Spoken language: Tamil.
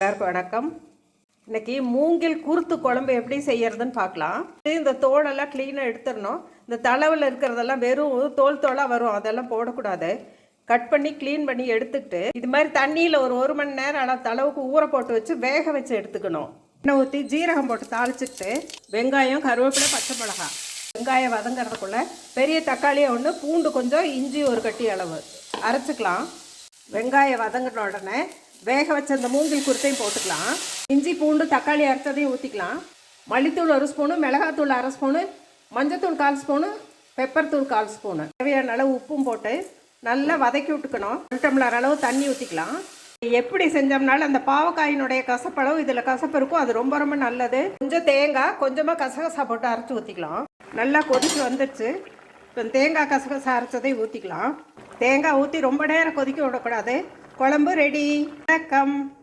எல்லாருக்கும் வணக்கம். இன்னைக்கு மூங்கில் குருத்து குழம்பு எப்படி செய்யறதுன்னு பார்க்கலாம். இந்த தோலெல்லாம் க்ளீனாக எடுத்துடணும். இந்த தலைவில் இருக்கிறதெல்லாம் வெறும் தோல் தோலாக வரும். அதெல்லாம் போடக்கூடாது. கட் பண்ணி க்ளீன் பண்ணி எடுத்துக்கிட்டு இது மாதிரி தண்ணியில் ஒரு ஒரு மணி நேரம் ஆனால் அளவுக்கு ஊற போட்டு வச்சு வேக வச்சு எடுத்துக்கணும். எண்ணெய் ஊற்றி ஜீரகம் போட்டு தாளிச்சிட்டு வெங்காயம் கருவேப்பிலை பச்சை மிளகாய். வெங்காயம் வதங்கிறதுக்குள்ள பெரிய தக்காளியை ஒன்று பூண்டு கொஞ்சம் இஞ்சி ஒரு கட்டி அளவு. அரைச்சிக்கலாம். வெங்காயம் வதங்கின உடனே வேக வச்ச அந்த மூங்கில் குருத்தையும் போட்டுக்கலாம். இஞ்சி பூண்டு தக்காளி அரைச்சதையும் ஊற்றிக்கலாம் மல்லித்தூள் ஒரு ஸ்பூனு மிளகாத்தூள் அரை ஸ்பூனு மஞ்சத்தூள் கால் ஸ்பூனு பெப்பர் தூள் கால் ஸ்பூனு. தேவையான அளவு உப்பும் போட்டு நல்லா வதக்கி விட்டுக்கணும். ஒரு டம்ளர் அளவு தண்ணி ஊற்றிக்கலாம் எப்படி செஞ்சோம்னாலும் அந்த பாவக்காயினுடைய கசப்பளவு இதில் கசப்பு இருக்கும். அது ரொம்ப ரொம்ப நல்லது. கொஞ்சம் தேங்காய் கொஞ்சமாக கசகசா போட்டு அரைச்சி ஊற்றிக்கலாம் நல்லா கொதிச்சு வந்துடுச்சு இப்போ தேங்காய் கசகசா அரைச்சதை ஊற்றிக்கலாம் தேங்காய் ஊற்றி ரொம்ப நேரம் கொதிக்க விடக்கூடாது. குழம்பு ரெடி. வணக்கம்.